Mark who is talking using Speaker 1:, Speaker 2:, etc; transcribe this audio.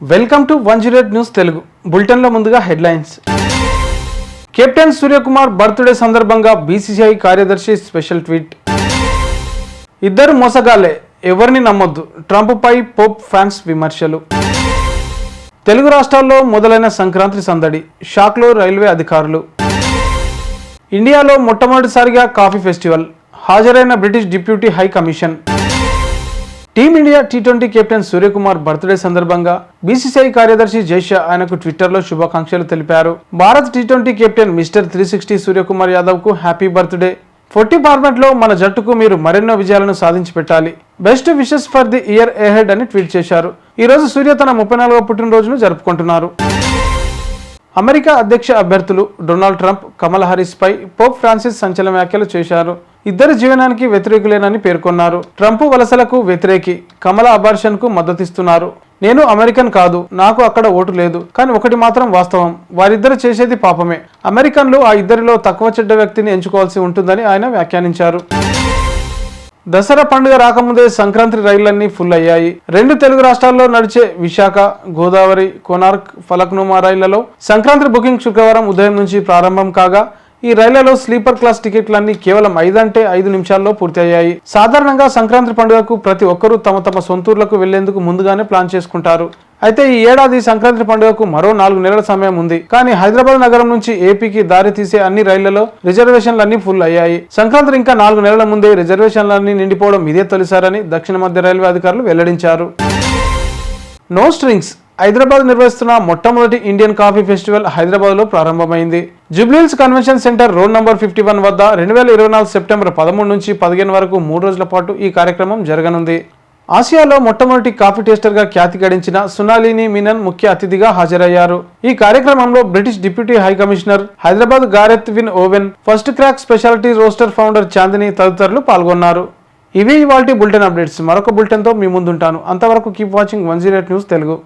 Speaker 1: Welcome to one zero news Telugu. బులెటిన్లో ముందుగా headlines. Captain Suryakumar birthday సందర్భంగా బీసీసీఐ కార్యదర్శి స్పెషల్ ట్వీట్. ఇద్దరు మోసగాలే ఎవరిని నమ్మొద్దు ట్రంప్పై పోప్ ఫ్యాన్స్ విమర్శలు. తెలుగు రాష్ట్రాల్లో మొదలైన సంక్రాంతి సందడి షాక్లో రైల్వే అధికారులు. ఇండియాలో మొట్టమొదటిసారిగా కాఫీ ఫెస్టివల్ హాజరైన British deputy high commission. Team india T twenty captain Suryakumar birthday సందర్భంగా బీసీసీఐ కార్యదర్శి జైషా ఆయనకు ట్విట్టర్లో శుభాకాంక్షలు తెలిపారు. Bharat T twenty captain mister three sixty Suryakumar యాదవ్కు happy birthday. Forty ఫార్మాట్లో మన జట్టుకు మీరు మరెన్నో విజయాలను సాధించి పెట్టాలి. Best wishes for the year ahead అని ట్వీట్ చేశారు. ఈరోజు సూర్య తన ముప్పై నాలుగవ పుట్టినరోజును జరుపుకుంటున్నారు. అమెరికా అధ్యక్ష అభ్యర్థులు డొనాల్డ్ ట్రంప్ కమల్ హారిస్ పై పోప్ ఫ్రాన్సిస్ సంచలన వ్యాఖ్యలు చేశారు. ఇద్దరు జీవనానికి వ్యతిరేకులేనని పేర్కొన్నారు. ట్రంప్ వలసలకు వ్యతిరేకి కమల అబార్షన్కు మద్దతిస్తున్నారు. నేను అమెరికన్ కాదు నాకు అక్కడ ఓటు లేదు. కానీ ఒకటి మాత్రం వాస్తవం వారిద్దరు చేసేది పాపమే. అమెరికన్లు ఆ ఇద్దరిలో తక్కువ చెడ్డ వ్యక్తిని ఎంచుకోవాల్సి ఉంటుందని ఆయన వ్యాఖ్యానించారు. దసరా పండుగ రాకముందే సంక్రాంతి రైళ్ళన్నీ ఫుల్ అయ్యాయి. రెండు తెలుగు రాష్ట్రాల్లో నడిచే విశాఖ గోదావరి కోనార్క్ ఫలక్నుమా రైళ్ళలో సంక్రాంతి బుకింగ్ శుక్రవారం ఉదయం నుంచి ప్రారంభం కాగా ఈ రైళ్ళలో స్లీపర్ క్లాస్ టికెట్లన్నీ కేవలం ఐదంటే ఐదు నిమిషాల్లో పూర్తయ్యాయి. సాధారణంగా సంక్రాంతి పండుగకు ప్రతి ఒక్కరూ తమ తమ సొంతూర్లకు వెళ్ళేందుకు ముందుగానే ప్లాన్ చేసుకుంటారు. అయితే ఈ ఏడాది సంక్రాంతి పండుగకు మరో నాలుగు నెలల సమయం ఉంది. కానీ హైదరాబాద్ నగరం నుంచి ఏపీకి దారి తీసే అన్ని రైళ్ళలో రిజర్వేషన్లన్నీ ఫుల్ అయ్యాయి. సంక్రాంతి ఇంకా నాలుగు నెలల ముందే రిజర్వేషన్లన్నీ నిండిపోవడం ఇదే తొలిసారని దక్షిణ మధ్య రైల్వే అధికారులు వెల్లడించారు. నో స్ట్రింగ్స్ హైదరాబాద్ నిర్వహిస్తున్న మొట్టమొదటి ఇండియన్ కాఫీ ఫెస్టివల్ హైదరాబాద్లో ప్రారంభమైంది. Jubilee Hills convention centre road number fifty one వద్ద రెండు వేల ఇరవై నాలుగు సెప్టెంబర్ పదమూడు నుంచి పదిహేను వరకు మూడు రోజుల పాటు ఈ కార్యక్రమం జరగనుంది. ఆసియాలో మొట్టమొదటి కాఫీ టేస్టర్గా ఖ్యాతి గడించిన సునాలిని మీనన్ ముఖ్య అతిథిగా హాజరయ్యారు. ఈ కార్యక్రమంలో British deputy high commissioner Hyderabad Gareth Wyn Owen first crack speciality roaster founder Chandini తదితరులు పాల్గొన్నారు. ఇవి ఇవాల్టి బులెటిన్ అప్డేట్స్. మరొక బులెటిన్తో మీ ముందుంటాను. అంతవరకు keep watching one zero news Telugu.